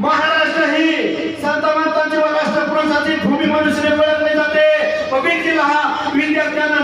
महाराष्ट्र ही संत महात्माची व राष्ट्रपुरुषाची भूमी मनुष्य ओळखली जाते. पवित्र हा विद्यार्थ्यांना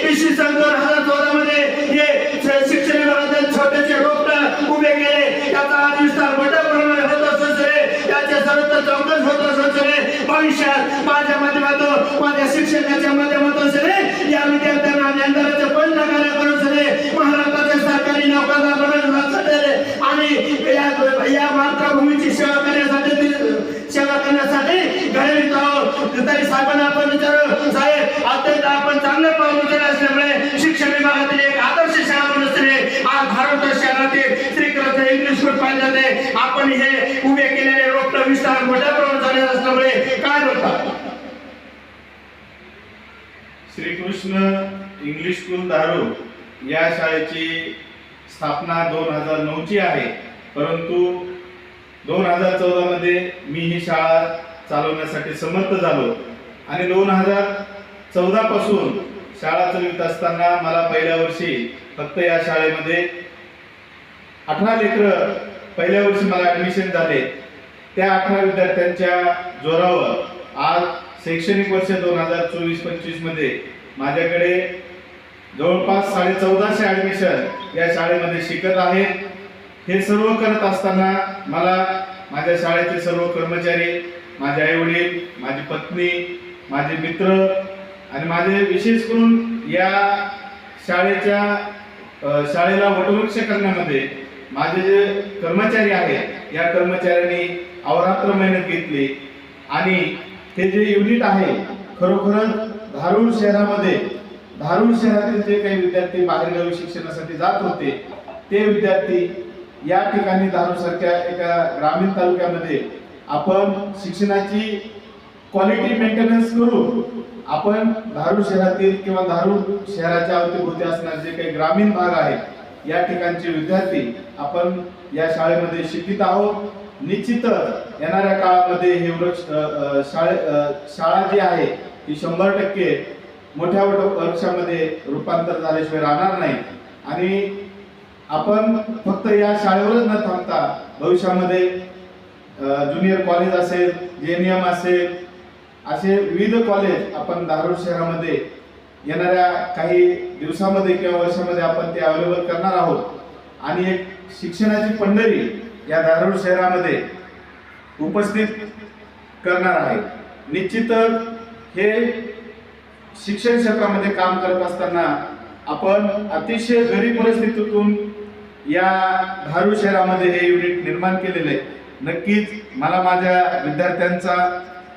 साहेबांनी इसवी सन दोन हजार चौदा मध्ये हे शिक्षण विभागातील छोटेसे रोपट उभे केले. त्याचा आज विस्तार मोठ्या प्रमाणात होत असत त्याचे सर्वत्र चौकस होत असत भविष्यात माझ्या माध्यमातून माझ्या शिक्षकाच्या माध्यमातून सरे या विद्यार्थ्यांना ज्ञानदाराचे पण कार्य करून सरे महाराष्ट्राचे सरकारी नोकरदार बनवून आणि या या मातृभूमीची सेवा करण्यासाठी सेवा करण्यासाठी घरी जाऊ तरी साहेबांना आपण विचारू साहेब अत्यंत आपण चांगले पाऊल विस्तार मोठ्या प्रमाणात झालेला असल्यामुळे काय म्हणतात श्रीकृष्ण इंग्लिश स्कूल दारू या शाळेची स्थापना दोन हजार नऊची आहे. परंतु दोन हजार चौदामध्ये मी ही शाळा चालवण्यासाठी समर्थ झालो. आणि दोन हजार चौदापासून शाळा चालवित असताना मला पहिल्या वर्षी फक्त या शाळेमध्ये अठरा लेकरं पहिल्या वर्षी मला ॲडमिशन झाले. त्या अठरा विद्यार्थ्यांच्या जोरावर आज शैक्षणिक वर्ष दोन हजार चोवीस पंचवीसमध्ये माझ्याकडे जवळपास साडे चौदाशे ॲडमिशन या शाळेमध्ये शिकत आहेत. हे सर्व करत असताना मला माझ्या शाळेचे सर्व कर्मचारी माझे आईवडील माझी पत्नी माझे मित्र आणि माझे विशेष करून या शाळेच्या शाळेला वटवृक्ष करण्यामध्ये माझे जे कर्मचारी आहेत या कर्मचाऱ्यांनी अवरात्र मेहनत घेतली. आणि हे जे युनिट आहे खरोखरच धारूर शहरामध्ये धारूर शहरातील जे काही विद्यार्थी बाहेरगावी शिक्षणासाठी जात होते ते विद्यार्थी या ठिकाणी धारूरसारख्या एका ग्रामीण तालुक्यामध्ये आपण शिक्षणाची क्वालिटी मेंटेनन्स करून आपण धारूर शहरातील किंवा धारूर शहराच्या अवतीभोवती असणारे जे काही ग्रामीण भाग आहेत या ठिकाणचे विद्यार्थी आपण या शाळेमध्ये शिकित आहोत. निश्चितच येणाऱ्या काळामध्ये हे वृक्ष शाळे शाळा जी आहे ती शंभर टक्के मोठ्या मोठ्या वृक्षामध्ये रूपांतर झाल्याशिवाय राहणार नाही. आणि आपण फक्त या शाळेवरच न थांबता भविष्यामध्ये ज्युनियर कॉलेज असेल जे एन एम असेल असे विविध कॉलेज आपण धारूर शहरामध्ये येणाऱ्या काही दिवसामध्ये किंवा वर्षामध्ये आपण ते अवेलेबल करणार आहोत. आणि एक शिक्षणाची पंढरी या धारूर शहरामध्ये उपस्थित करणार आहे. निश्चितच हे शिक्षण क्षेत्रामध्ये काम करत असताना आपण अतिशय गरीब परिस्थितीतून या धारू शहरामध्ये हे युनिट निर्माण केलेले आहे. नक्कीच मला माझ्या विद्यार्थ्यांचा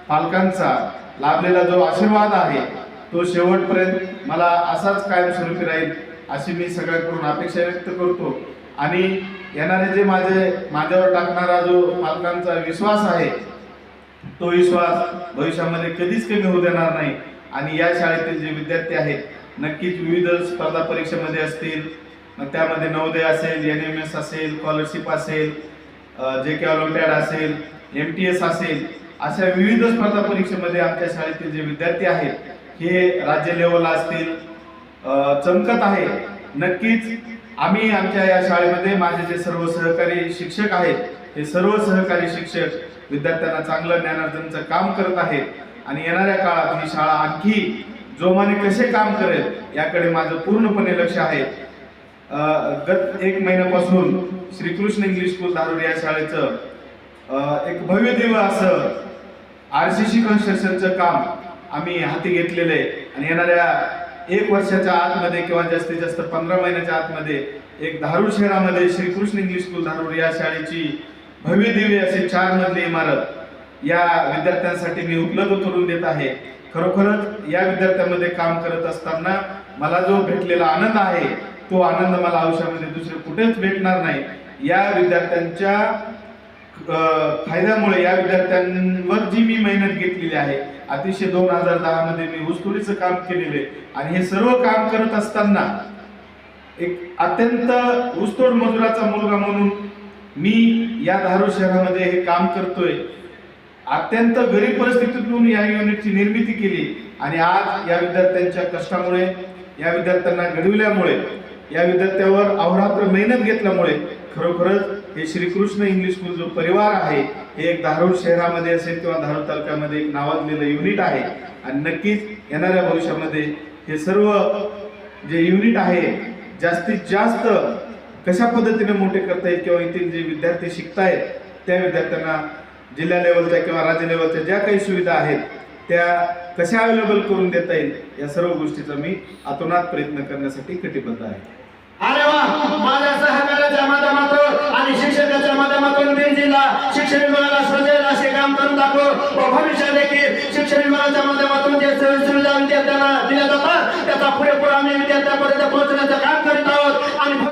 पालकांचा लाभलेला जो आशीर्वाद आहे तो शेवटपर्यंत मला असाच कायमस्वरूपी राहील अशी मी सगळ्यांकडून अपेक्षा व्यक्त करतो. आणि येणारे जे माझे माझ्यावर टाकणारा जो पालकांचा विश्वास आहे तो विश्वास भविष्यामध्ये कधीच कमी होऊ देणार नाही. आणि या शाळेतील जे विद्यार्थी आहेत नक्कीच विविध स्पर्धा परीक्षेमध्ये असतील मग त्यामध्ये नवोदय असेल एन एम एस असेल स्कॉलरशिप असेल जे के ऑलिम्पियाड असेल एम टी एस असेल अशा विविध स्पर्धा परीक्षेमध्ये आमच्या शाळेतील जे विद्यार्थी आहेत हे राज्य लेवलला असतील चमकत आहे. नक्कीच आम्ही आमच्या या शाळेमध्ये माझे जे सर्व सहकारी शिक्षक आहेत हे सर्व सहकारी शिक्षक विद्यार्थ्यांना चांगलं ज्ञानार्जनचं काम करत आहेत. आणि येणाऱ्या काळात ही शाळा आणखी जोमाने कसे काम करेल याकडे माझं पूर्णपणे लक्ष आहे. गत एक महिन्यापासून श्रीकृष्ण इंग्लिश स्कूल धारूर या शाळेचं एक भव्य दिवस असं आर सी सी कन्स्ट्रक्शनचं काम आम्ही हाती घेतलेलं आहे. आणि येणाऱ्या एक वर्षाच्या आतमध्ये किंवा जास्तीत जास्त पंधरा महिन्याच्या आतमध्ये एक धारूर शहरामध्ये श्रीकृष्ण इंग्लिश स्कूल धारूर या शाळेची भव्य दिव्य अशी चार मधली इमारत या विद्यार्थ्यांसाठी मी उपलब्ध करून देत आहे. खरोखरच या विद्यार्थ्यांमध्ये काम करत असताना मला जो भेटलेला आनंद आहे तो आनंद मला आयुष्यामध्ये दुसरे कुठेच भेटणार नाही. या विद्यार्थ्यांच्या फायद्यामुळे या विद्यार्थ्यांवर जी मी मेहनत घेतलेली आहे अतिशय दोन हजार दहा मध्ये मी ऊसतोडीचं काम केलेलं आहे. आणि हे सर्व काम करत असताना एक अत्यंत ऊसतोड मजुराचा मुलगा म्हणून मी या धारू शहरामध्ये हे काम करतोय. अत्यंत गरीब परिस्थितीतून या युनिटची निर्मिती केली. आणि आज या विद्यार्थ्यांच्या कष्टामुळे या विद्यार्थ्यांना घडविल्यामुळे या विद्यार्थ्यावर अहोरात्र मेहनत घेतल्यामुळे खरोखरच हे श्रीकृष्ण इंग्लिश स्कूल जो परिवार आहे हे एक धारूर शहरामध्ये असेल किंवा धारूर तालुक्यामध्ये एक नावाजलेलं युनिट आहे. आणि नक्कीच येणाऱ्या भविष्यामध्ये हे सर्व जे युनिट आहे जास्तीत जास्त कशा पद्धतीने मोठे करता येईल किंवा येथील जे विद्यार्थी शिकतायत त्या विद्यार्थ्यांना जिल्हा लेवलच्या किंवा राज्य लेवलच्या ज्या काही सुविधा आहेत त्या कशा अवेलेबल करून देता येईल या सर्व गोष्टीचा मी अतोनात प्रयत्न करण्यासाठी कटिबद्ध आहे. अरे वा माझ्या सहकार्याच्या माध्यमातून आणि शिक्षकाच्या माध्यमातून बिरजीला शिक्षण विभागाला सजेल असे काम करून दाखव. व भविष्यात देखील शिक्षण विभागाच्या माध्यमातून जे सुविधा विद्यार्थ्यांना दिल्या जातात. त्याचा पुरेपूर आम्ही विद्यार्थ्यांपर्यंत पोहोचण्याचं काम करीत आहोत. आणि